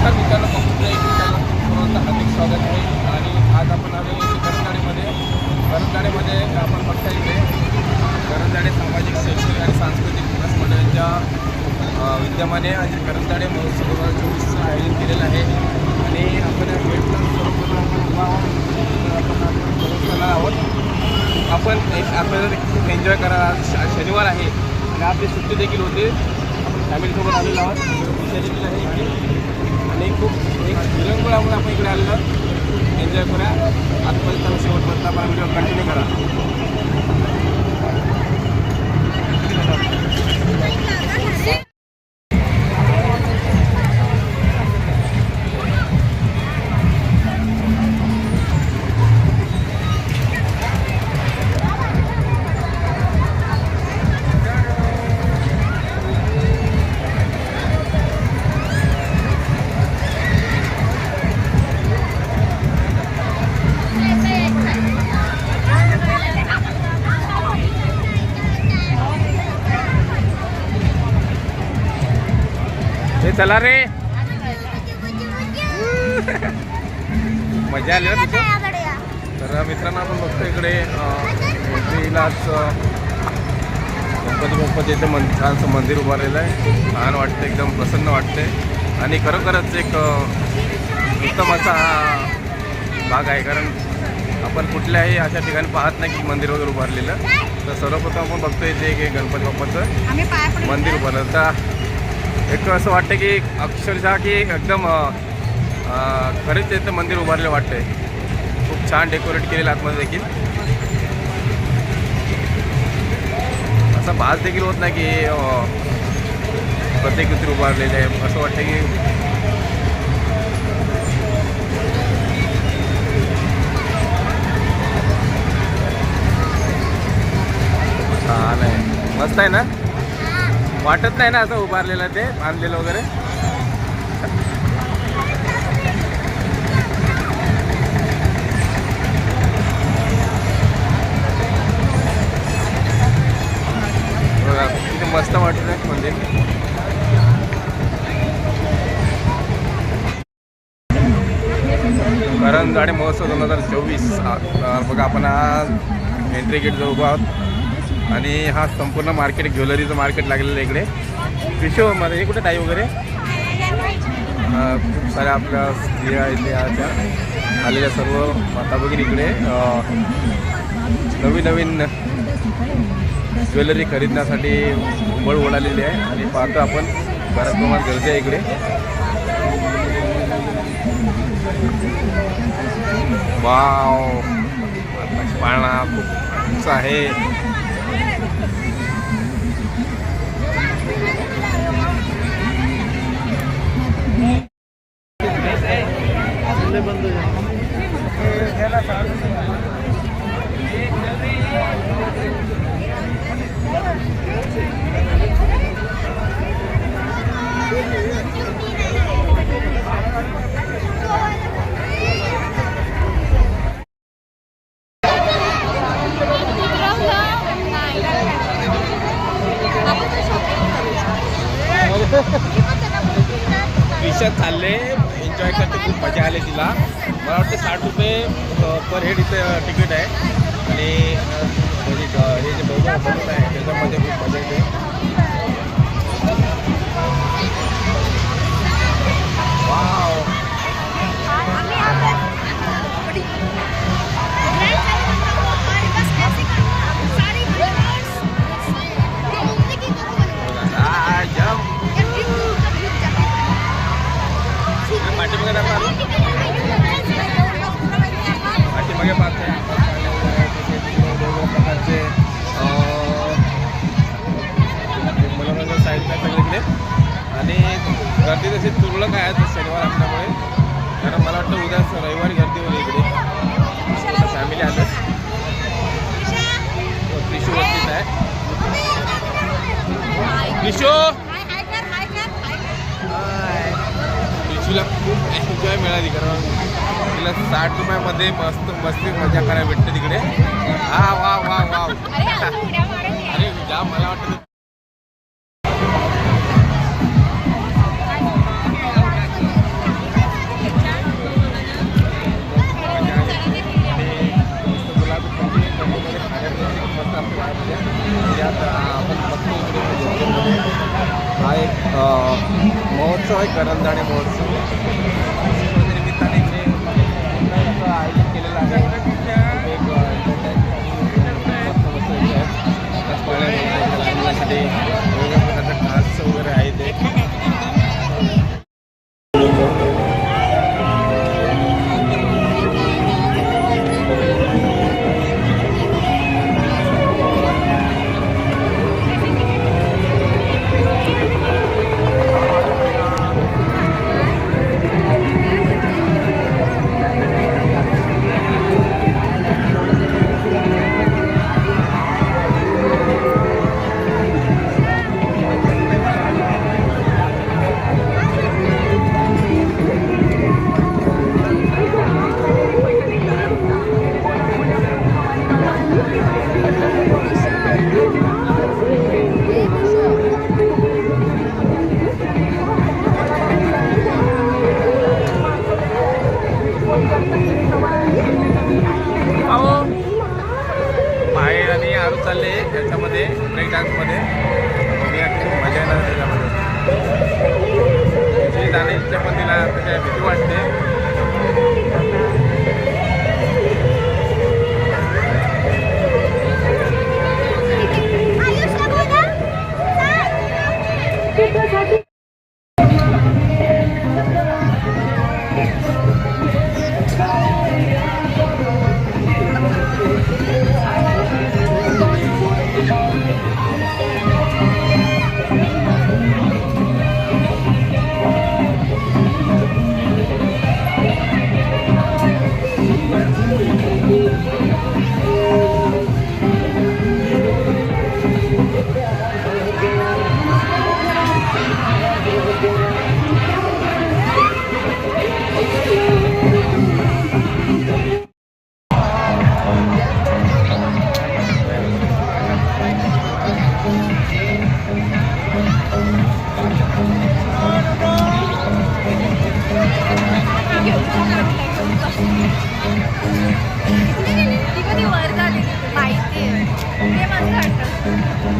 नमस्कार मित्रांनो कपूरच्या यूट्यूब चॅनल हार्दिक स्वागत आहे. आणि आज आपण आलो इथे करंजाडेमध्ये करंजाडेमध्ये आपण बघता इथे करंजाडे सामाजिक शैक्षणिक आणि सांस्कृतिक विकास मंडळाच्या विद्यमाने आज करंजाडे महोत्सव दोन हजार चोवीसचं आयोजन केलेलं आहे. आणि आपण या गेटला आपण आहोत. आपण एक आपल्याला खूप एन्जॉय करा शनिवार आहे. आणि आपली सुट्टी देखील होते. फॅमिलीसोबत आलेलो आहोत. विषय देखील आहे इकडे आणि खूप एक विरंगुळ आपण आपण इकडे आलेलो एन्जॉय करूया आजपर्यंत शेवटपर्यंत आपण व्हिडिओ कंटिन्यू करा. चला रे. मजा आली ना तर मित्रांनो आपण बघतो इकडे एंट्रीलाच गणपती बाप्पाचं इथे मन छानसं मंदिर उभारलेलं आहे. छान वाटतं एकदम प्रसन्न वाटते आणि खरोखरच एक उत्तम असा हा भाग आहे. कारण आपण कुठल्याही अशा ठिकाणी पाहत नाही की मंदिर वगैरे उभारलेलं. तर सर्वप्रथम आपण बघतो इथे की गणपती बाप्पाचं. मंदिर उभारलं तर एक असं वाटतं की अक्षरशः की एकदम खरंच त्याचं मंदिर उभारलेलं वाटतंय. खूप छान डेकोरेट केलेलं आतमध्ये देखील. असा भास देखील होत नाही की प्रत्येक मंदिर उभारलेले आहे. असं वाटतं की छान आहे. मस्त आहे ना? वाटत नाही ना असं उभारलेलं ते बांधलेलं वगैरे. किती मस्त वाटत आहे मंदिर. करंजाडे महोत्सव दोन हजार चोवीस बघा आपण आज एंट्री गेट जवळ उभा आहोत. आणि हा संपूर्ण मार्केट ज्वेलरीचं मार्केट लागलेलं आहे इकडे. पिशोमध्ये हे कुठे ताई वगैरे? खूप साऱ्या आपल्या स्त्रिया इथे आल्या आलेल्या सर्व माता भगिनी इकडे. नवीन नवीन ज्वेलरी खरीदण्यासाठी उंबळ उडालेली आहे. आणि पाहतो आपण बऱ्याच प्रमाणात गर्दी आहे इकडे. वाव! पाळणा खूप उंच आहे. विषयात चालले एन्जॉय करते खूप मजा आली तिला. मला वाटतं साठ रुपये पर हेड इथं तिकीट आहे. आणि हे जे बघत आहे त्याच्यामध्ये खूप मजा येते. गर्दी तशी तुरळक आहे आज शनिवार असल्यामुळे. कारण मला वाटतं उद्या रविवारी गर्दी होईल इकडे. फॅमिली आलं. त्रिशूवरतीच आहे. त्रिशू त्रिशूला खूप एन्जॉय मिळाली कारण तिला साठ रुपयामध्ये मस्त मस्ती मजा करायला भेटते तिकडे. हा वा वा वा. अरे जाम मला वाटतं टँकमध्ये रिॲक्शन मजा येणार त्याच्यामध्ये. जाण्याच्या जाण्याची पण तिला त्याच्या भीती वाटते.